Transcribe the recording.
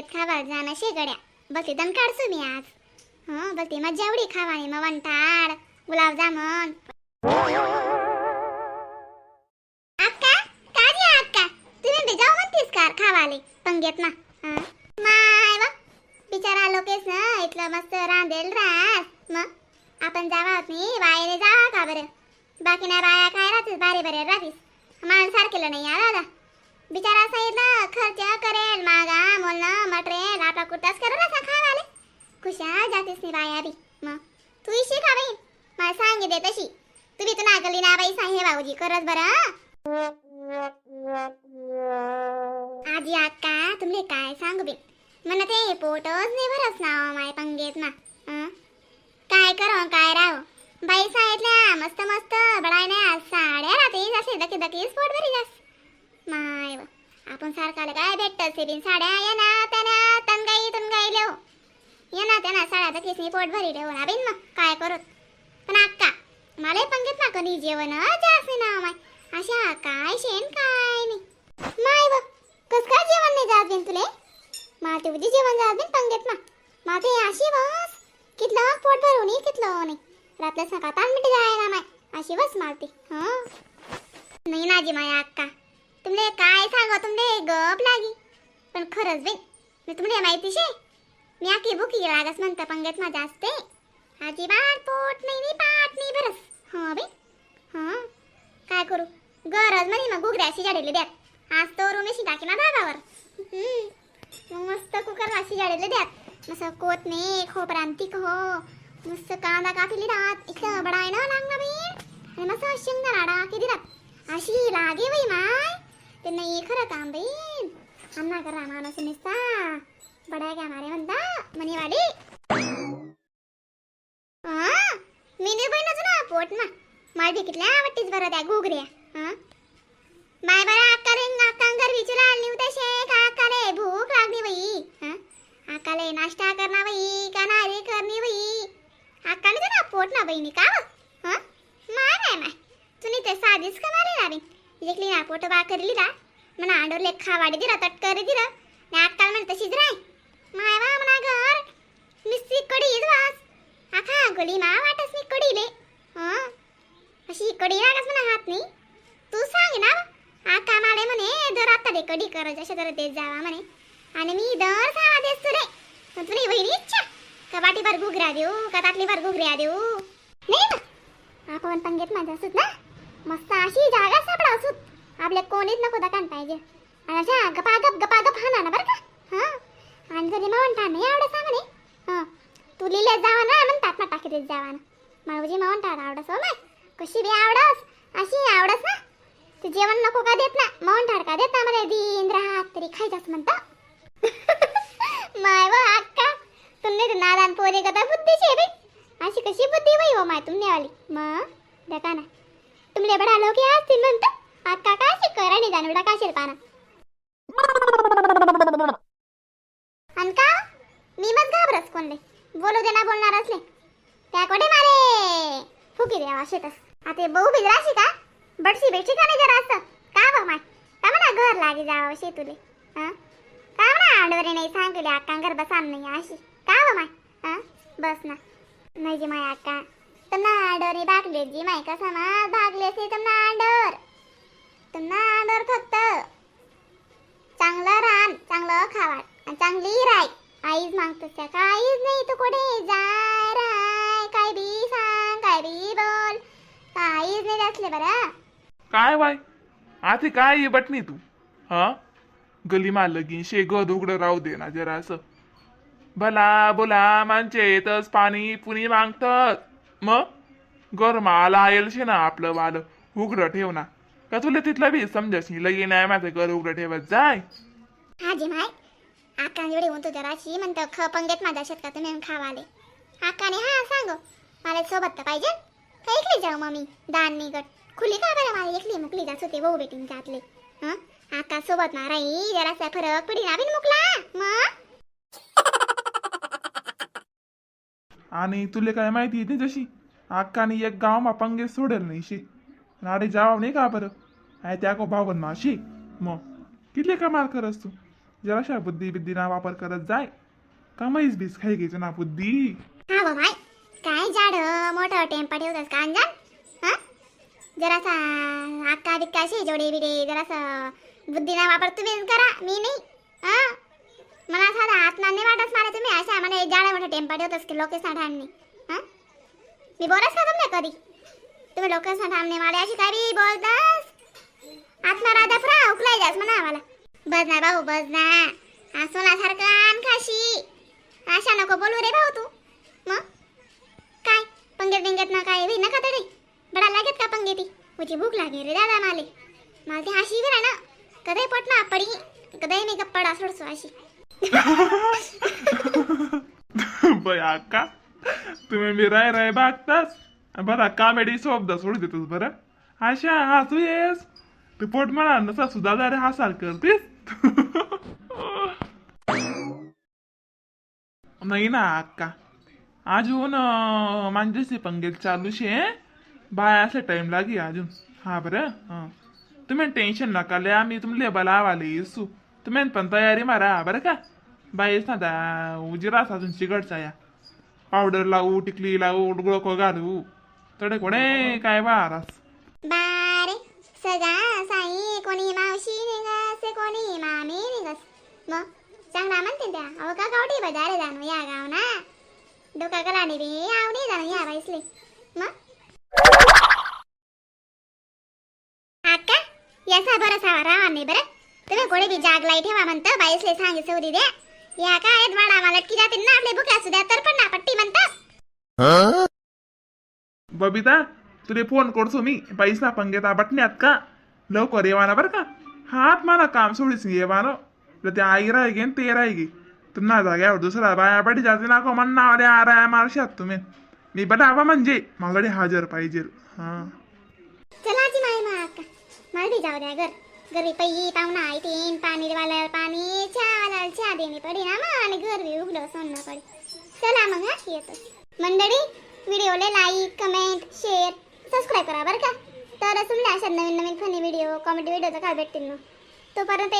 पंगेत खावा जाणं शेगड्या. बघते दम काढसू मी आज. हो, हं बघते मज्जा एवढी खावानी मग वंटाड गुलाबजामुन अक्का काजी अक्का तुम्ही बी जाऊ म्हणतीस का खावाले? पंगेत ना. हं? माय वा बिचारा लोकेस ना इथलं मस्त रांधेल रास. मग आपण जावा आहोत नाही बाहेर जावा का बरं? बाकी ना बाया काय राहतीस बारे बरे राहतीस माणूस सारखेलं नाही या दादा. बिचारा सांगितलं खर्च करेल मागा मोलनं मटरेल आपला कुर्ताच करेल असा खावाले. खुशा जातेस नाही बाया बी. मग तू इशी खा बाई मला दे तशी. तुम्ही तू नागली ना बाई सांगे बाबूजी करत बरं? आजी अक्का तुमले काय सांगू बी? मला ते पोटच नाही भरस ना माय पंगेत ना. काय करो काय राव बाई सांगितल्या मस्त मस्त बडाय नाही साड्या राहते जसे दकी दकी स्पोट भरी जास माय व. आपण सारखाला काय भेटत से साड्या ये ना त्याना तनगाई तनगाई लेव. ये ना त्यांना साड्या तर मी पोट भरी ठेवून हो, ना बिन मग काय करत? पण अक्का मला पंगेत ना कधी जेवण जास्त ना माय. अशा काय शेण काय नाही. माय बघ कस काय जेवण नाही जात बिन तुले? मला ते उदी जेवण जात बिन पंगेत ना. मला ते अशी बस कितलं पोट भरून ये कितलं नाही. रातल्या सकाळ ताण मिठी जाय ना माय अशी बस मारते हं. नाही नाजी माया अक्का तुमले काय सांगू तुमले? गप लागी. पण खरंच बे मी तुमले माहिती शे मी आखी बुकी लागस म्हणता पंगत माझ्या असते अजिबात पोट नाही मी पाट नाही बरस हं बे हं. काय करू? गरज म्हणे मग गुगऱ्याशी जाडेले द्यात. आज तो रुमेशी टाकी ना धाबावर मग मस्त कुकर वाशी जाडेले द्यात. मस्त कोथमीर खोबरान तिख हो. मस्त कांदा कापली राहत इथं आहे ना लागला बीन आणि मस्त शेंगदाणा किती राहत अशी लागे बाई माय. ते नाही खरं काम बाई. अन्ना करा माणूस निसता. बडाय का मारे म्हणता मनीवाली मिनी मी नाही बहिणच ना पोट ना. मला बी कितल्या आवडतीच बरं त्या घुगऱ्या. हा माय बरं अक्काले घर विचारा आली तसे का अक्काले भूक लागली बाई. आका अक्काले नाश्ता करना बाई का नारी करनी बाई. अक्काने ना पोट ना बहिणी का व? माय माय माय. तुम्ही ते साधीच का मारे ना बी लेखली ना पोट बा మన ना म्हणा వాడిదిరా खावाडी दिला तटकरी दिला ना మన గార్ तशीच राय माय वा म्हणा మా వాటస్ నీ కొడిలే आखा मा वाटस मी कडीले हा अशी कडी लागस म्हणा हात नाही तू सांग ना आता माले म्हणे दर आता दे कडी कर जशा तर देत जावा म्हणे आणि मी दर सावा देस तुले पण तुला वहिनी इच्छा का भर घुगऱ्या देऊ का भर घुगऱ्या देऊ नाही माझ्या असत ना मस्त अशी जागा सापडा असत आपल्या कोणीच नको दकान पाहिजे. आणि अशा गपा गप हाना ना बरं का? हा? आणि जरी म्हणता नाही आवडत सांग नाही. हा. तू लिहिले जावा ना म्हणतात ना टाकी देत जावा ना माऊजी म्हणतात आवडस हो माय. कशी बी आवडस अशी आवडस ना. ते जेवण नको का देत ना? म्हणतात का देत ना? मला दिन राहत तरी खायचंच म्हणता. माय व अक्का. तुम्ही तर नादान पोरे कदा बुद्धीचे बी अशी कशी बुद्धी बाई हो माय तुमने वाली. मग? देखा ना तुमले बडा लोक असतील म्हणतो. अक्का काय शिकर आणि जानवडा का शिरपाना आणि का मी मग घाबरस कोणले? बोलू दे ना बोलणार असले. त्या कोठे मारे? फुकी द्यावा शेतस आता बहु बिजराशी का बडशी बेची का? नाही जरा असं. का बघ माय? का म्हणा घर लागे जावं शेतुले? हं का म्हणा आंडवरे नाही सांगले अक्का घर बसान नाही अशी? का बघ माय? हं बस ना. नाही जी माय अक्का तुम्हाला आंडवरी भागले जी मायका समा भागले सी तुम्हाला आंडवर तुम्हाला आंडवर फक्त चांगलं रान चांगलं खावा आणि चांगली राय. आईच मागतोस त्या काहीच नाही तू कुठे जाय राय? काय बी सांग काय बी बोल. काहीच नाही असले बरं? काय बाय आधी काय ये बटणी तू? हा? गली मालगी शेग उघडं राहू दे ना जरा असं भला बोला माणचे येतच पाणी पुणी मागतात. मग? गरमाला येलशे ना आपलं वाल. उघडं ठेव ना. का तुला तिथलं बी समजाशी लगे नाही माझं घर उघडं ठेवत जाय. हाजी माय आकाने एवढे म्हणतो जराशी म्हणतो ख पंगेत माझ्या शेतकात तुम्ही खावाले. आकाने हा सांग. मला सोबत तर पाहिजे. का एकली जाऊ मम्मी दान मी गट खुली का बरं मला एकली मुकली? जात होते भाऊ बेटीन जातले हं? आका सोबत ना राही जरासा फरक पडी ना बिन मुकला. मग? आणि तुले काय माहिती आहे जशी अक्काने एक गाव पंगे सोडेल नाही शे. अरे जाव नाही का बरं? आहे त्या को भावन माशी. मग किती कमाल करस तू? जराशा बुद्धी बिद्दीना वापर करत जाय. कमाईस बीस खाई घ्यायचं ना बुद्धी. हा काय जाड मोठं टेम्पा ठेवतस का अंजान? हा? जरासा अक्का बिक्का जोडे बिडे जरासा बुद्धीना वापर तुम्हीच करा मी नाही. हा? मला साधा आत्मा नाही वाटत मला तुम्ही. अशा मला जाडा मोठा टेम्पा ठेवतस की लोकेशना ठामने हा? मी बोलस का तुमने कधी. तुम्ही लोकेशना ठामने मला अशी काय बी बोलतास? आत्मा राधा फ्रा उकलाय जास म्हणा आम्हाला. बस ना भाऊ बस ना. हा सोनासारखा आण खाशी अशा नको बोलू रे भाऊ तू. मग? काय? पंगेत बिंगेत ना काय होई नका तरी. बडा लागेत का पंगे ती तुझी भूक लागे रे दादा माले. मला ती हाशी विरा ना. कधी पटना पडी. कधी मी गप्पडा सोडसो अशी. बया का? तुम्ही मी राय राय बागतास? बरा कामेडी शब्द सोड देतोस बरं. अशा हसू येस तू पोट म्हणा नसा सुद्धा जरा हासाल करतीस. नाही ना अक्का. अजून अं, माझ्याशी पंगेत चालू शे बाय असा टाइम लागी अजून. हा बरं तुम्ही टेन्शन नका लय आम्ही तुमले बलावाले येसू. तुम्ही पण तयारी मारा बरं का? बाई साधा उजिरा अजून चिकटचा या पावडर लावू टिकली लावू डोळको घालू. तडे कोणे काय बारास बारे सगा साई कोणी मावशी निघास कोणी मामी निघास. मग चांगला म्हणते त्या. अहो का गावठी बजारे जाणू या गाव ना डोका कलाडी रे आवडी जाणू या बाईसले. मग अक्का याचा भरोसा राहा नाही बरं. तुम्ही कोणी बी जागलाई ठेवा म्हणतं बाईसले सांगे सौरी द्या या काय वाडा मला लटकी जातील ना आपले बुक्या सुद्या तर पण ना पट्टी म्हणतात बबिता तुले फोन करतो मी पैसा पंगेता बटण्यात का? लवकर येवाना बरं का? हात मला काम सोडीस येवानो. तर ते आई राय गे ते राय गे तुम्हाला जाग्यावर दुसरा बाया बडी जाते ना को म्हणणं आले आराय मारशात तुम्ही. मी बटावा म्हणजे मला हजर पाहिजे हा. चला आजी माय मा अक्का मला भी जाऊ द्या घर. घरी पै पाहुणा आहे तीन पाणी वाला पाणी चहा चहा देणे पडी ना मग आणि घर उघडं सोडणं पडी चला मग हा येतो. मंडळी व्हिडिओला लाईक कमेंट शेअर सबस्क्राईब करा बरं का. तर तुम्हाला अशा नवीन नवीन फनी व्हिडिओ कॉमेडी व्हिडिओचा काय भेटतील मग? तोपर्यंत